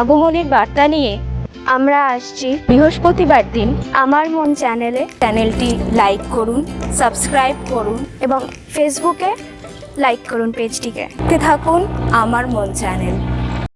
আগমনের বার্তা নিয়ে আমরা আসছি বৃহস্পতিবার দিন আমার মন চ্যানেলে চ্যানেলটি লাইক করুন সাবস্ক্রাইব করুন এবং ফেসবুকে লাইক করুন পেজটিকে থাকুন আমার মন চ্যানেল